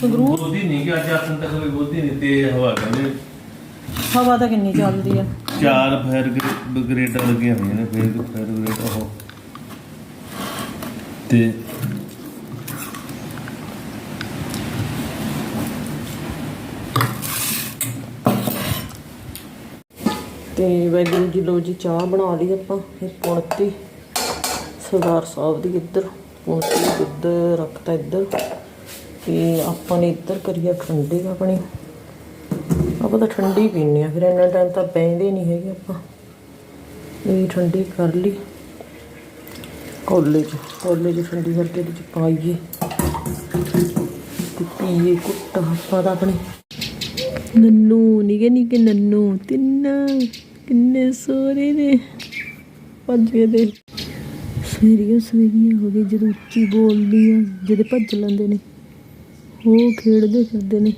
ਸੰਗਰੂਰ? ਬੋਦੀ ਨਹੀਂ ਕਿ ਅੱਜ ਆਸਨ ਤੱਕ ਵੀ ਬੋਦੀ ਨਹੀਂ ਤੇ ਹਵਾ ਕਹਿੰਦੇ ਹਵਾ ਤਾਂ ਕਿੰਨੀ ਚੱਲਦੀ ਆ। ਚਾਰ ਫਾਇਰ ਗ੍ਰੇਡਾਂ ਲੱਗੀਆਂ ਹੋਈਆਂ ਨੇ ਫਾਇਰ ਫਾਇਰ ਗ੍ਰੇਡ ਉਹ। ਤੇ ਤੇ ਵੈਗਰੂ ਜੀ ਲੋ ਜੀ ਚਾਹ ਬਣਾ ਲਈ ਆਪਾਂ ਪੁਣਤੀ ਸਰਦਾਰ ਸਾਹਿਬ ਦੀ ਇੱਧਰ ਪੁਣਤੀ ਇੱਧਰ ਰੱਖਤਾ ਇੱਧਰ। ਤੇ ਆਪਾਂ ਨੇ ਇੱਧਰ ਕਰੀਆ ਠੰਡੀ ਆਪਣੀ ਆਪਾਂ ਤਾਂ ਠੰਡੀ ਪੀਂਦੇ ਆ ਫਿਰ ਇੰਨਾ ਟਾਈਮ ਤਾਂ ਪੈਂਦੇ ਨਹੀਂ ਹੈਗੇ ਆਪਾਂ। ਇਹ ਠੰਡੀ ਕਰ ਲਈ। ਕੋਲੇ ਚ ਕੋਲੇ ਚ ਠੰਡੀ ਕਰਕੇ ਇਹਦੇ ਚ ਪਾਈਏ। ਤੇ ਪੀਏ ਕੁੱਟਾ ਆਪਾਂ ਤਾਂ ਆਪਣੀ। ਨੰਨੂ ਨਿਗੇ ਨਿਗੇ ਨੰਨੂ, ਤਿੰਨ, ਕਿੰਨੇ ਸੋਹਣੇ ਨੇ। ਭੱਜ ਗਏ ਦੇ ਸਵੇਰੀਆਂ ਸਵੇਰੀਆਂ ਹੋ ਗਈ, ਜਦੋਂ ਉੱਚੀ ਬੋਲਦੀ ਆ ਜਿਹਦੇ ਭੱਜ ਲੈਂਦੇ ਨੇ। ਉਹ ਖੇਡਦੇ ਫਿਰਦੇ ਨੇ।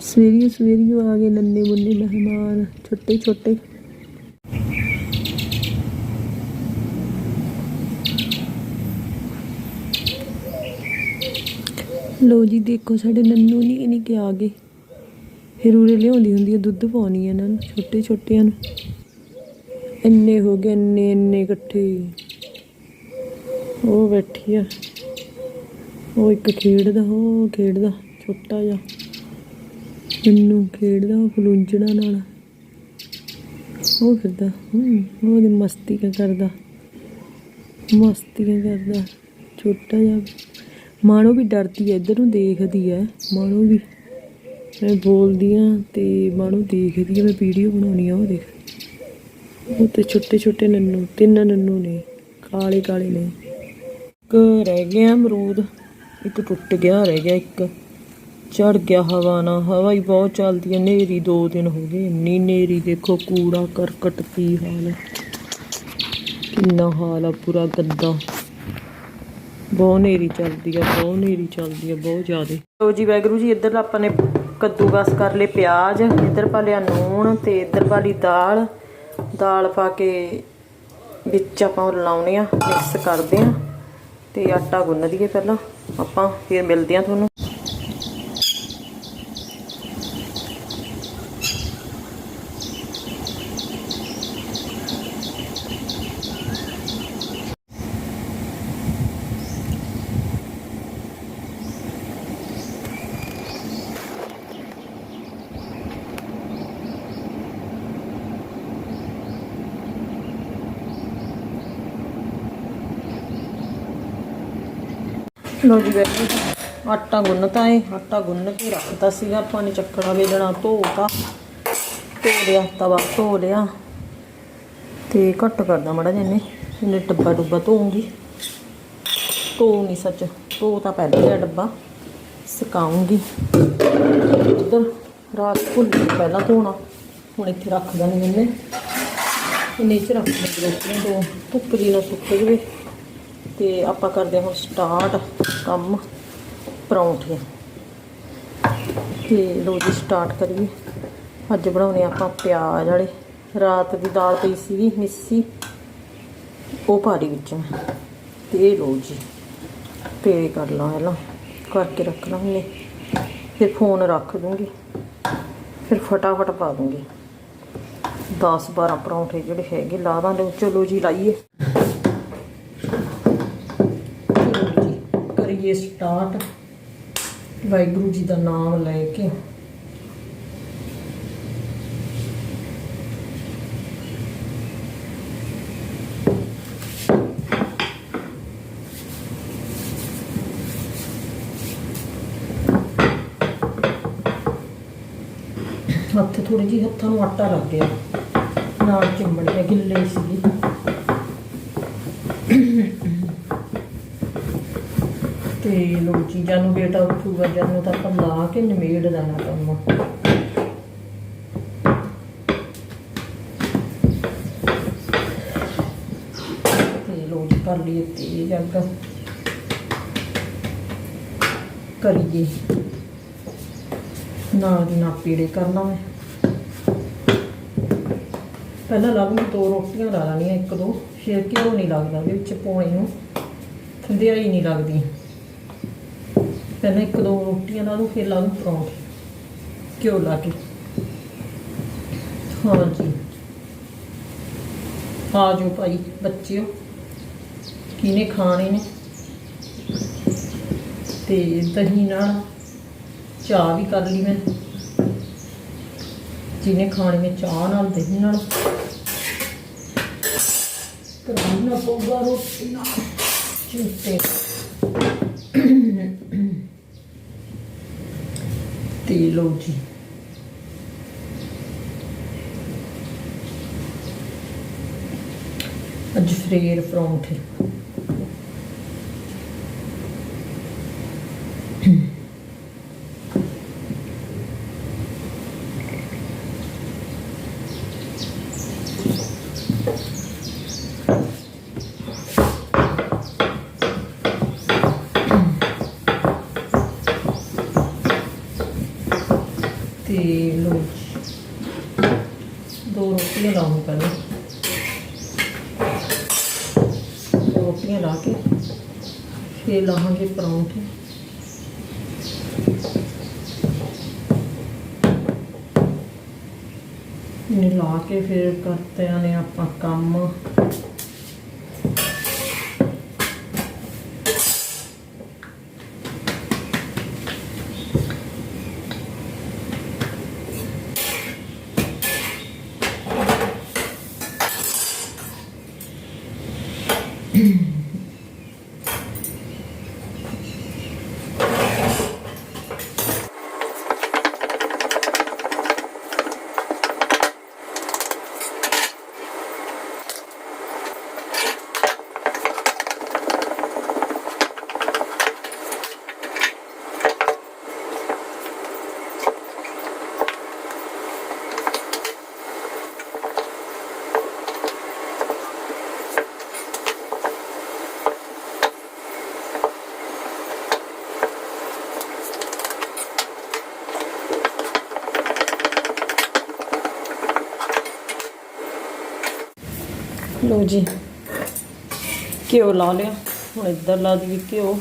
ਸਵੇਰੀਆਂ ਸਵੇਰੀਓ ਆ ਗਏ ਨੰਨੇ ਮੁੰਨੇ ਮਹਿਮਾਨ, ਛੋਟੇ ਛੋਟੇ। ਲੋ ਜੀ, ਦੇਖੋ ਸਾਡੇ ਨੰਨੂ ਨਹੀਂ ਨਹੀਂ ਕਿ ਆ ਗਏ। ਫਿਰ ਉਰੇ ਲਿਆਉਂਦੀ ਹੁੰਦੀ ਹੈ ਦੁੱਧ ਪਾਉਣੀ ਆ ਇਹਨਾਂ ਨੂੰ, ਛੋਟੇ ਛੋਟਿਆਂ ਨੂੰ। ਇੰਨੇ ਹੋ ਗਏ, ਇੰਨੇ ਇੰਨੇ ਇਕੱਠੇ। ਉਹ ਬੈਠੀ ਆ। ਉਹ ਇੱਕ ਖੇਡਦਾ, ਉਹ ਖੇਡਦਾ, ਛੋਟਾ ਜਿਹਾ। ਨੰਨੂ ਖੇਡਦਾ, ਉਹ ਫਲੂੰਜਣਾ ਨਾਲ। ਉਹ ਫਿਰਦਾ, ਹੂੰ ਉਹਦੀ ਮਸਤੀ ਕਿਆ ਕਰਦਾ? ਮਸਤੀਆਂ ਕਰਦਾ? ਛੋਟਾ ਜਿਹਾ। ਮਾਣੋ ਵੀ ਡਰਦੀ ਐ ਇੱਧਰ ਨੂੰ ਦੇਖਦੀ ਐ ਮਾਣੋ ਵੀ, ਮੈਂ ਬੋਲਦੀ ਆ ਤੇ ਮਾਣੋ ਦੇਖਦੀ ਆ ਮੈਂ ਵੀਡੀਓ ਬਣਾਉਣੀ ਆ, ਉਹ ਦੇਖ। ਉਹ ਤੇ ਛੋਟੇ ਛੋਟੇ ਨੰਨੂ, ਤਿੰਨ ਨੰਨੂ ਨੇ, ਕਾਲੇ ਕਾਲੇ ਨੇ। ਇੱਕ ਰਹਿ ਗਿਆ ਅਮਰੂਦ। ਇੱਕ ਟੁੱਟ ਗਿਆ, ਰਹਿ ਗਿਆ ਇੱਕ। ਚੜ ਗਿਆ ਹਵਾ ਨਾਲ। ਹਵਾ ਹੀ ਬਹੁਤ ਚੱਲਦੀ ਹੈ ਨੇਰੀ ਦੋ ਦਿਨ ਹੋ ਗਏ। ਇੰਨੀ ਨੇਰੀ ਦੇਖੋ, ਕੂੜਾ ਕਰਕਟ ਕੀ ਹਾਲ ਹੈ ਕਿੰਨਾ ਹਾਲ ਆ, ਪੂਰਾ ਗੰਦਾ। ਬਹੁਤ ਨੇਰੀ ਚੱਲਦੀ ਆ, ਬਹੁਤ ਨੇਰੀ ਚੱਲਦੀ ਆ, ਬਹੁਤ ਜ਼ਿਆਦਾ। ਲੋ ਜੀ ਵੈਗਰੂ ਜੀ, ਇੱਧਰ ਆਪਾਂ ਨੇ ਕੱਦੂਕਸ ਕਰ ਲਏ ਪਿਆਜ਼। ਇੱਧਰ ਪਾ ਲਿਆ ਨੂਣ ਤੇ ਇੱਧਰ ਪਾ ਲਈ ਦਾਲ। ਦਾਲ ਪਾ ਕੇ ਵਿੱਚ ਆਪਾਂ ਉਹ ਲਾਉਣੇ ਆ, ਮਿਕਸ ਕਰਦੇ ਆ। ਤੇ ਆਟਾ ਗੁੰਨ ਦਈਏ ਪਹਿਲਾਂ। ਆਪਾਂ ਫਿਰ ਮਿਲਦੇ ਆ ਤੁਹਾਨੂੰ। ਲੋ ਜੀ ਬੈਠੋ ਆਟਾ ਗੁੰਨਤਾ ਏ, ਆਟਾ ਗੁੰਨ ਕੇ ਰੱਖਤਾ ਸੀਗਾ ਆਪਾਂ ਨੇ ਚੱਕਣਾ ਵੇਲਣਾ ਧੋਤਾ। ਧੋ ਲਿਆ, ਤਵਾ ਧੋ ਲਿਆ। ਤੇ ਘੱਟ ਕਰਦਾ ਮੜਾ ਜਿੰਨੇ ਇਹਨੇ ਡੱਬਾ ਡੁੱਬਾ ਧੋਉਂਗੀ ਧੋ ਨਹੀਂ ਸੱਚ, ਧੋ ਤਾਂ ਪਹਿਲਾਂ ਲਿਆ ਡੱਬਾ। ਸੁਕਾਉਂਗੀ ਉਧਰ ਰਾਤ ਭੁੱਲ ਪਹਿਲਾਂ ਧੋਣਾ, ਹੁਣ ਇੱਥੇ ਰੱਖ ਦਾਂਗੇ ਇਹਨੇ। ਇਹਨੇ ਚ ਰੱਖ ਦੇ ਰੋਟੀਆਂ ਦੋ, ਧੁੱਪ ਦੀ ਨਾ ਸੁੱਕ ਜਵੇ। ਤੇ ਆਪਾਂ ਕਰਦੇ ਹਾਂ ਹੁਣ ਸਟਾਰਟ ਕੰਮ ਪਰੌਂਠੇ ਤੇ ਲੋ ਜੀ ਸਟਾਰਟ ਕਰੀਏ। ਅੱਜ ਬਣਾਉਣੇ ਆਪਾਂ ਪਿਆਜ਼ ਵਾਲੇ। ਰਾਤ ਦੀ ਦਾਲ ਪਈ ਸੀਗੀ, ਮਿੱਸੀ। ਉਹ ਭਾਰੀ ਵਿੱਚ ਮੈਂ। ਤੇ ਇਹ ਲੋ ਜੀ ਪੇ ਕਰ ਲਾਂ ਪਹਿਲਾਂ, ਕਰਕੇ ਰੱਖ ਲਾਂਗੇ ਫਿਰ ਫੋਨ ਰੱਖ ਦੂੰਗੀ। ਫਿਰ ਫਟਾਫਟ ਪਾ ਦੂੰਗੀ। 10 12 ਪਰੌਂਠੇ ਜਿਹੜੇ ਹੈਗੇ, ਲਾ ਦਾਂਗੇ। ਚਲੋ ਜੀ, ਲਾਈਏ ਚਲੋ ਜੀ ਕਰੀਏ ਸਟਾਰਟ ਵਾਹਿਗੁਰੂ ਜੀ ਦਾ ਨਾਮ ਲੈ ਕੇ। ਹੱਥ ਥੋੜੀ ਜਿਹੀ ਹੱਥਾਂ ਨੂੰ ਆਟਾ ਲੱਗ ਗਿਆ। ਨਾਲ ਚਿੰਬੜ ਗਿਆ ਗਿੱਲੇ ਸੀਗੇ। ਤੇ ਲੋ ਚੀਜ਼ਾਂ ਨੂੰ ਬੇਟਾ ਉੱਠੂਗਾ ਜਦ ਤਾਂ ਆਪਾਂ ਲਾ ਕੇ ਨਿਮੇੜ ਦੇਣਾ ਕੰਮ। ਤੇ ਲੋ ਜੀ, ਕਰ ਲਈਏ ਤੇ ਅੱਗ। ਕਰੀਏ। ਨਾਲ ਦੀ ਨਾਲ ਪੀੜੇ ਕਰਨਾ ਮੈਂ। ਪਹਿਲਾਂ ਲਾਉਂਗੀ ਦੋ ਰੋਟੀਆਂ, ਲਾ ਲੈਣੀਆਂ ਇੱਕ ਦੋ। ਫਿਰ ਘਿਓ ਨਹੀਂ ਲੱਗਦਾ, ਉਹਦੇ ਵਿੱਚ ਪਾਉਣੇ ਨੂੰ। ਥੰਦਿਆਈ ਨਹੀਂ ਲੱਗਦੀ। ਪਹਿਲਾਂ ਇੱਕ ਦੋ ਰੋਟੀਆਂ ਲਾ ਦੂੰ ਫਿਰ ਲਾ ਦੂੰ ਪਰੌਂਠੇ। ਘਿਓ ਲਾ ਕੇ। ਹਾਂਜੀ। ਆ ਜਾਓ ਭਾਈ, ਬੱਚਿਓ। ਕਿਹਨੇ ਖਾਣੇ ਨੇ? ਤੇ ਦਹੀਂ ਨਾਲ ਚਾਹ ਵੀ ਕਰ ਲਈ ਮੈਂ। ਜਿਹਨੇ ਖਾਣੀ ਹੈ ਚਾਹ ਨਾਲ, ਦਹੀਂ ਨਾਲ। ਕਰਨਾ ਪਊਗਾ ਰੋਟੀ ਨਾਲ। ਚਿੱਟੇ ਤੇ ਲਓ ਜੀ। ਅੱਜ ਫਰੇਰ ਪਰੌਂਠੇ ਤੇ ਲਓ ਜੀ ਦੋ ਰੋਟੀਆਂ ਲਾਉਂ ਪਹਿਲਾਂ ਦੋ ਰੋਟੀਆਂ ਲਾ ਕੇ, ਫਿਰ ਲਾਹਾਂਗੇ ਪਰੌਂਠੇ। ਇਹ ਲਾ ਕੇ ਫਿਰ ਕਰਤਿਆਂ ਨੇ ਆਪਾਂ ਕੰਮ ਲੋ ਜੀ। ਘਿਓ ਲਾ ਲਿਆ। ਹੁਣ ਇੱਧਰ ਲਾ ਦਈਏ ਘਿਓ।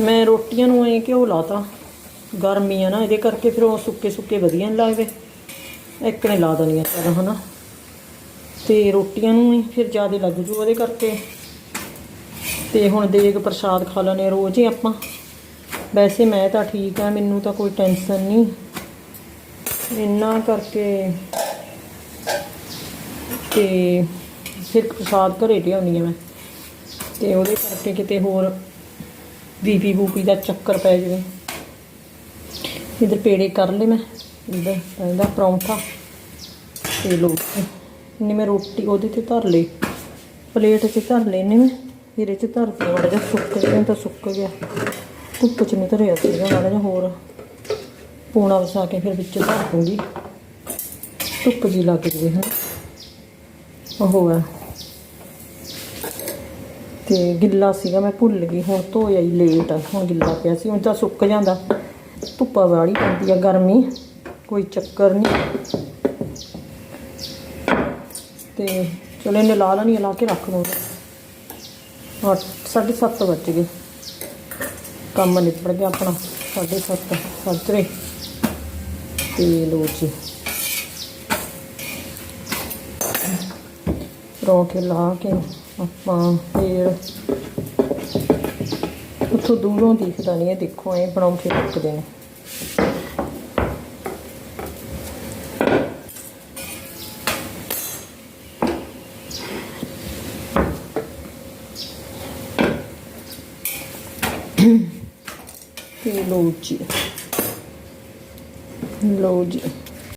ਮੈਂ ਰੋਟੀਆਂ ਨੂੰ ਐ ਘਿਓ ਲਾਤਾ। ਗਰਮੀ ਆ ਨਾ, ਇਹਦੇ ਕਰਕੇ ਫਿਰ ਉਹ ਸੁੱਕੇ ਸੁੱਕੇ ਵਧੀਆ ਨਹੀਂ ਲੱਗਦੇ। ਇੱਕ ਨੇ ਲਾ ਦੇਣੀ ਆ ਚੱਲ, ਹਨਾ। ਤੇ ਰੋਟੀਆਂ ਨੂੰ ਹੀ ਫਿਰ ਜ਼ਿਆਦਾ ਲੱਗ ਜੂ ਉਹਦੇ ਕਰਕੇ। ਤੇ ਹੁਣ ਦੇਗ ਪ੍ਰਸ਼ਾਦ ਖਾ ਲੈਣੇ ਆ ਰੋਜ਼ ਹੀ ਆਪਾਂ। ਵੈਸੇ ਮੈਂ ਤਾਂ ਠੀਕ ਆ ਮੈਨੂੰ ਤਾਂ ਕੋਈ ਟੈਨਸ਼ਨ ਨਹੀਂ ਇੰਨਾ ਕਰਕੇ ਤੇ ਫਿਰ ਪ੍ਰਸਾਦ ਘਰੇ ਲਿਆਉਂਦੀ ਆ ਮੈਂ। ਤੇ ਉਹਦੇ ਕਰਕੇ ਕਿਤੇ ਹੋਰ ਬੀਪੀ ਬੂਪੀ ਦਾ ਚੱਕਰ ਪੈ ਜਾਵੇ। ਇਧਰ ਪੇੜੇ ਕਰ ਲਏ ਮੈਂ, ਇਧਰ ਪੈਂਦਾ ਪਰੌਂਠਾ ਤੇ ਲੋ ਨੇ ਮੈਂ ਰੋਟੀ ਉਹਦੇ ਤੇ ਧਰ ਲਈ, ਪਲੇਟ 'ਚ ਧਰ ਲੈਨੇ ਮੈਂ ਇਹਦੇ 'ਚ ਧਰ ਕੇ ਮਾੜਾ ਜਿਹਾ ਸੁੱਕ ਗਿਆ ਤਾਂ ਸੁੱਕ ਗਿਆ। ਧੁੱਪ 'ਚ ਨਹੀਂ ਧਰਿਆ ਸੀਗਾ, ਮਾੜਾ ਜਿਹਾ ਹੋਰ ਪੂਣਾ ਵਸਾ ਕੇ ਫਿਰ ਵਿੱਚ ਧਰ ਦੂੰਗੀ। ਧੁੱਪ ਜੀ ਲੱਗ ਜਵੇ ਹਾਂ ਉਹ ਹੈ ਤੇ ਗਿੱਲਾ ਸੀਗਾ ਮੈਂ ਭੁੱਲ ਗਈ ਹੁਣ ਧੋਇਆ ਹੀ ਲੇਟ ਆ ਹੁਣ ਗਿੱਲਾ ਪਿਆ ਸੀ ਹੁਣ ਤਾਂ ਸੁੱਕ ਜਾਂਦਾ। ਧੁੱਪਾ ਵਾਲੀ ਪੈਂਦੀ ਆ ਗਰਮੀ ਕੋਈ ਚੱਕਰ ਨਹੀਂ ਤੇ ਚਲੋ ਇਹਨੇ ਲਾ ਲੈਣੀ ਆ, ਲਾ ਕੇ ਰੱਖ ਲਓ। ਅੱਠ ਸਾਢੇ ਸੱਤ ਵੱਜ ਗਏ। ਕੰਮ ਨਿਪੜ ਗਿਆ ਆਪਣਾ ਸਾਢੇ ਸੱਤ ਸੱਜਰੇ ਤੇ ਲੋ ਜੀ। ਕੇ ਲਾ ਕੇ। ਆਪਾਂ ਫਿਰ ਉੱਥੋਂ ਦੂਰੋਂ ਦਿਖਦਾ ਨਹੀਂ ਹੈ ਦੇਖੋ ਐ ਪਰੌਂਠੇ ਟੁੱਕਦੇ ਨੇ। ਤੇ ਲਓ ਜੀ। ਲੋ ਜੀ।